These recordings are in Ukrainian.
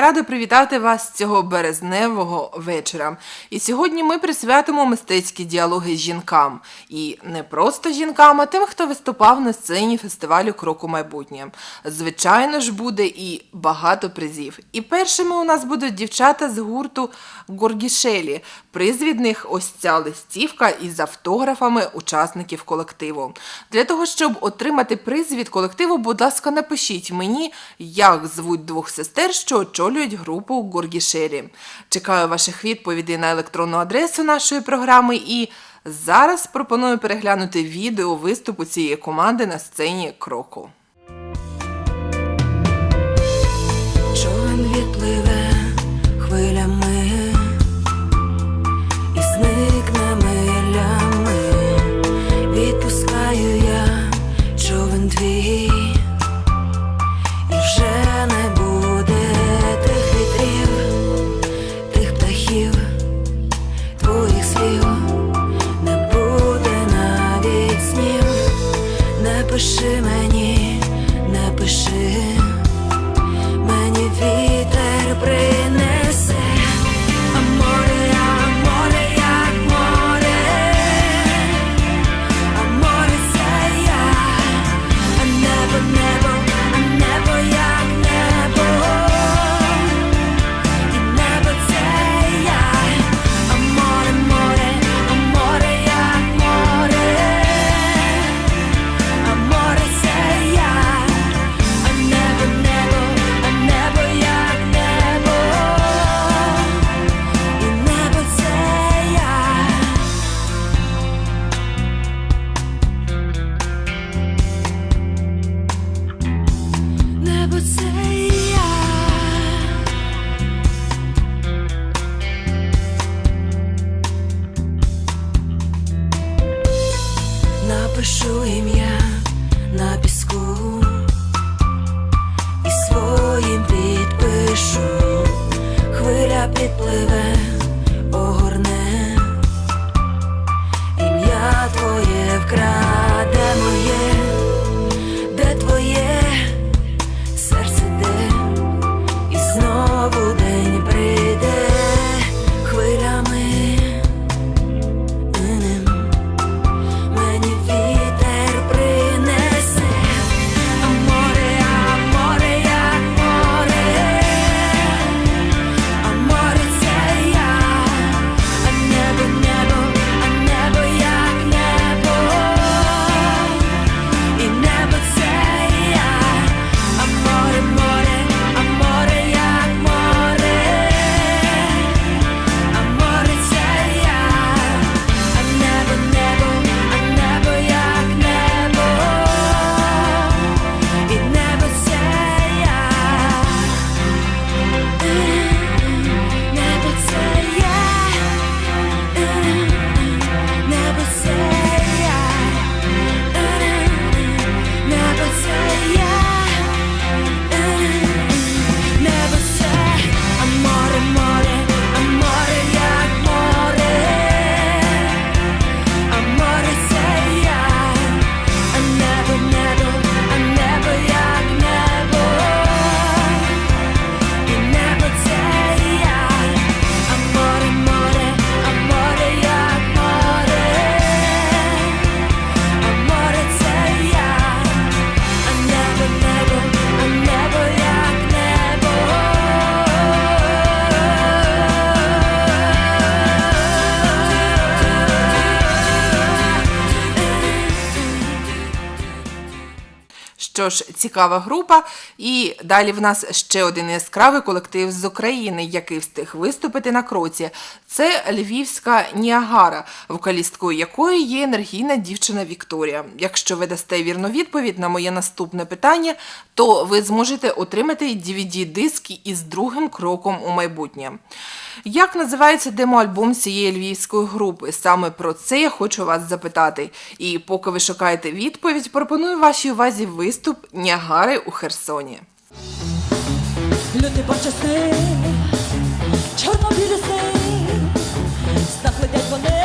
Я рада привітати вас цього березневого вечора. І сьогодні ми присвятимо мистецькі діалоги жінкам. І не просто жінкам, а тим, хто виступав на сцені фестивалю Кроку майбутнє. Звичайно ж, буде і багато призів. І першими у нас будуть дівчата з гурту Горгішелі. Приз від них ось ця листівка із автографами учасників колективу. Для того, щоб отримати приз від колективу, будь ласка, напишіть мені, як звуть двох сестер, що очолюють групу Гургішері. Чекаю ваших відповідей на електронну адресу нашої програми і зараз пропоную переглянути відео виступу цієї команди на сцені Кроку. Човен відпливе хвилями підпливе, огорне, ім'я твоє вкраде Що ж, цікава група. І далі в нас ще один яскравий колектив з України, який встиг виступити на кроці. Це львівська Ніагара, вокалісткою якої є енергійна дівчина Вікторія. Якщо ви дасте вірну відповідь на моє наступне питання, то ви зможете отримати DVD-диск із другим кроком у майбутнє. Як називається демоальбом цієї львівської групи? Саме про це я хочу вас запитати. І поки ви шукаєте відповідь, пропоную вашій увазі виступ Нягари у Херсоні. Люди почасти. чорно-білі сни, знак летять вони.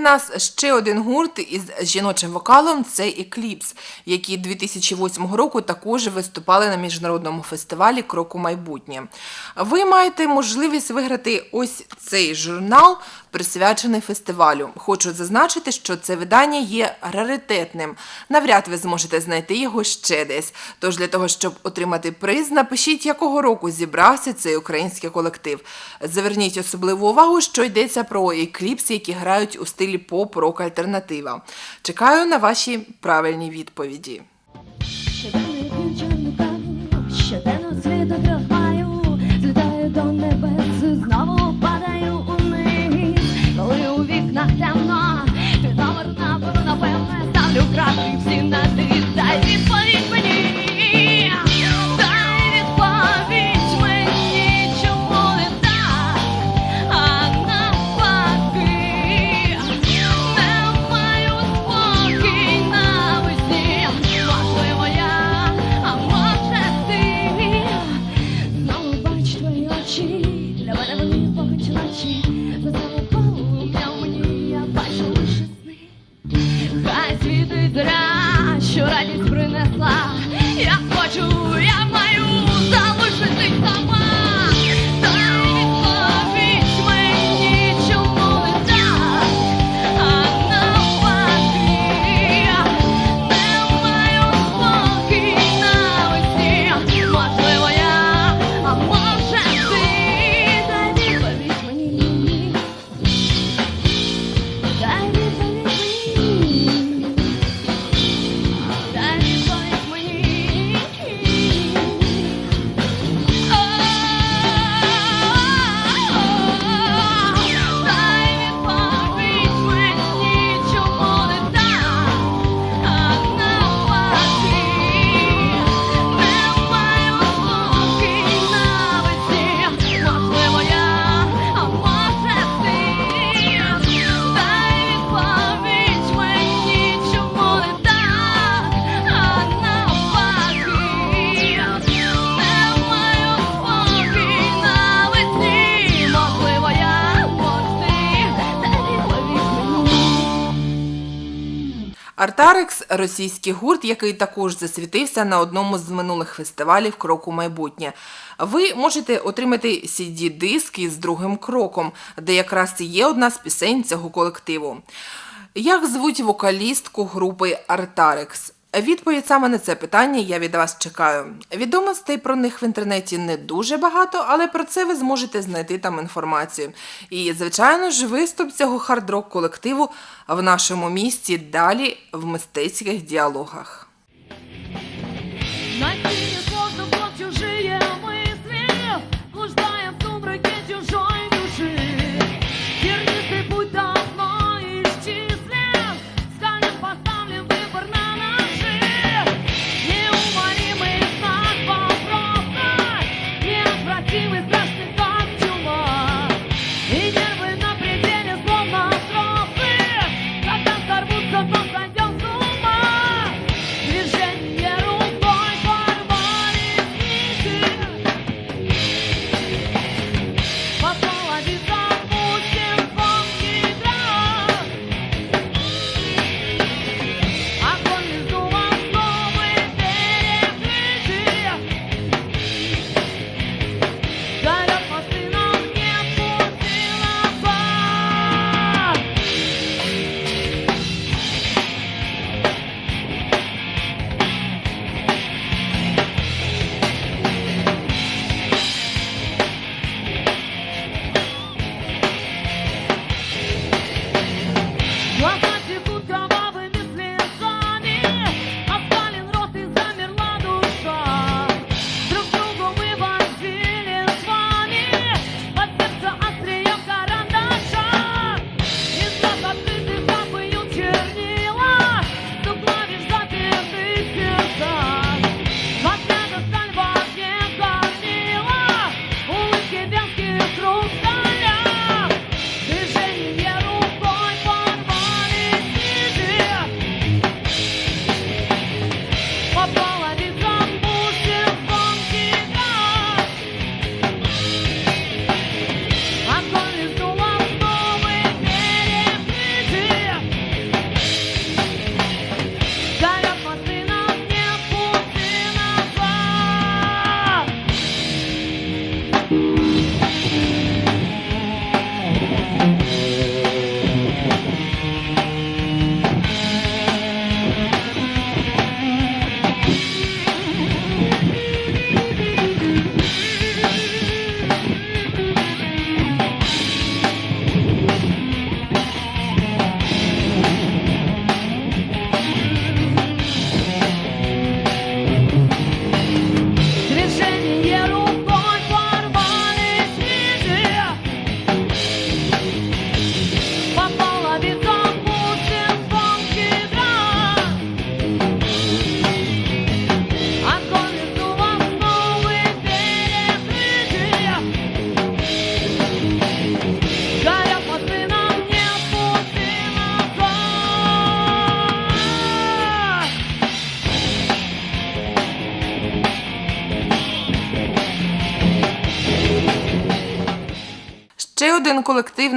Далі в ще один гурт із жіночим вокалом це Екліпс, які 2008 року також виступали на міжнародному фестивалі Крок у майбутнє. Ви маєте можливість виграти ось цей журнал, присвячений фестивалю. Хочу зазначити, що це видання є раритетним. Навряд ви зможете знайти його ще десь. Тож для того, щоб отримати приз, напишіть, якого року зібрався цей український колектив. Зверніть особливу увагу, що йдеться про екліпс, які грають у стилі поп-рок альтернатива. Чекаю на ваші правильні відповіді. Щоденно всі на ти щоденно світ російський гурт, який також засвітився на одному з минулих фестивалів Крок у майбутнє. Ви можете отримати CD-диск із другим кроком, де якраз є одна з пісень цього колективу. Як звуть вокалістку групи Артарекс? Відповідь саме на це питання я від вас чекаю. Відомостей про них в інтернеті не дуже багато, але про це ви зможете знайти там інформацію. І, звичайно ж, виступ цього хард-рок колективу в нашому місті далі в мистецьких діалогах.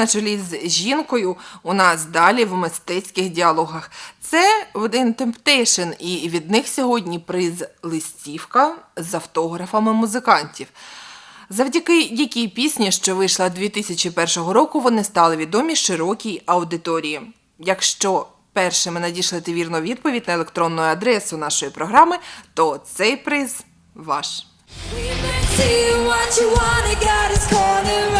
на чолі з жінкою у нас далі в мистецьких діалогах. Це один Temptation, і від них сьогодні приз листівка з автографами музикантів. Завдяки якій пісні, що вийшла 2001 року, вони стали відомі широкій аудиторії. Якщо першими надішлете вірну відповідь на електронну адресу нашої програми, то цей приз ваш. We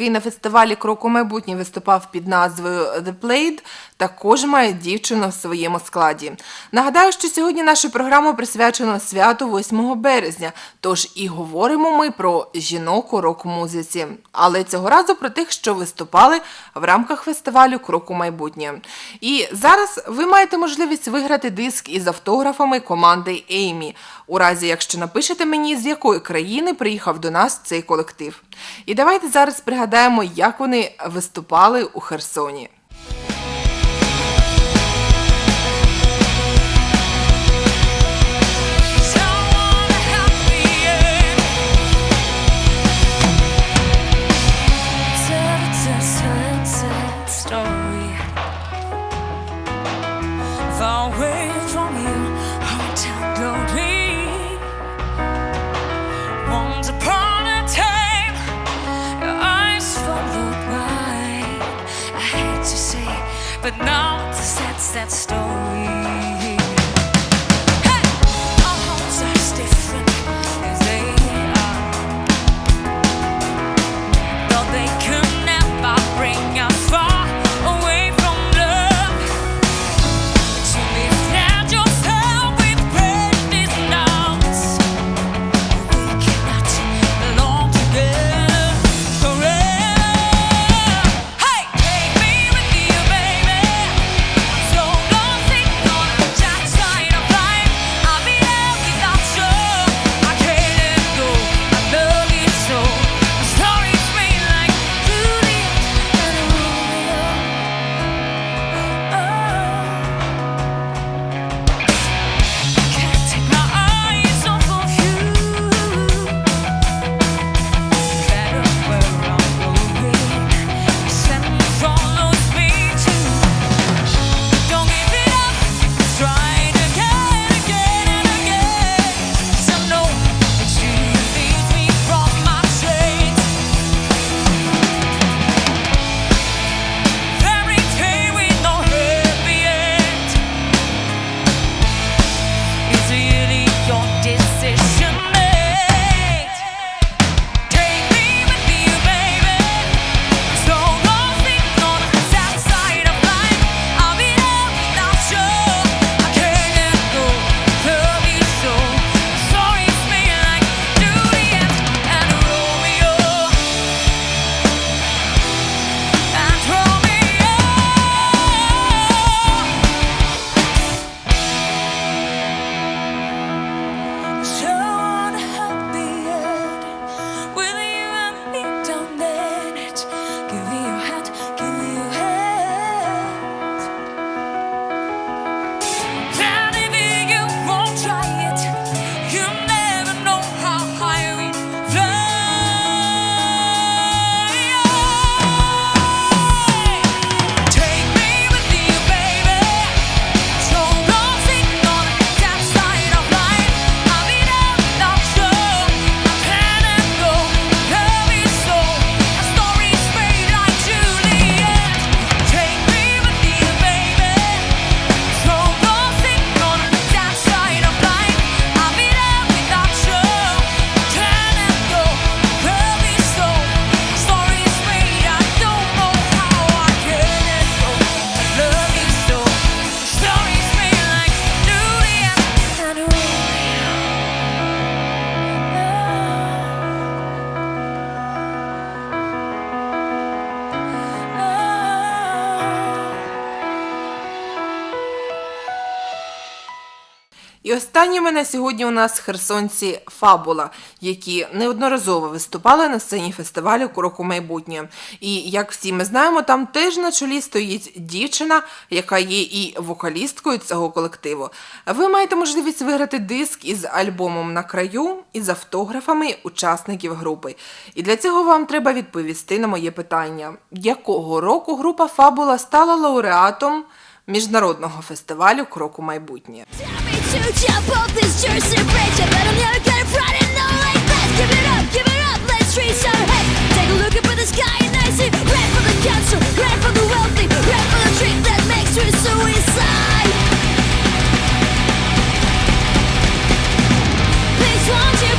який на фестивалі кроку майбутнє виступав під назвою «The Played», також має дівчину в своєму складі. Нагадаю, що сьогодні нашу програму присвячено святу 8 березня, тож і говоримо ми про жінок у рок-музиці, але цього разу про тих, що виступали в рамках фестивалю Кроку майбутнє. І зараз ви маєте можливість виграти диск із автографами команди Еймі, у разі якщо напишете мені, з якої країни приїхав до нас цей колектив. І давайте зараз пригадаємо, як вони виступали у Херсоні. but now not set set stone. І останніми на сьогодні у нас херсонці Фабула, які неодноразово виступали на сцені фестивалю Кроку майбутнє. І як всі ми знаємо, там теж на чолі стоїть дівчина, яка є і вокалісткою цього колективу. Ви маєте можливість виграти диск із альбомом на краю і з автографами учасників групи. І для цього вам треба відповісти на моє питання: якого року група Фабула стала лауреатом? міжнародного фестивалю Крок у майбутнє. Suicide. Please won't you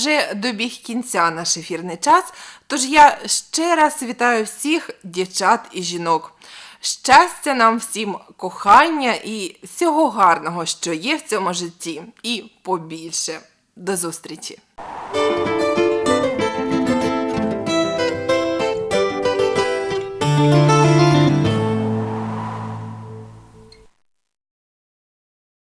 вже добіг кінця наш ефірний час. Тож я ще раз вітаю всіх дівчат і жінок. Щастя нам всім кохання і всього гарного, що є в цьому житті, і побільше. До зустрічі! Música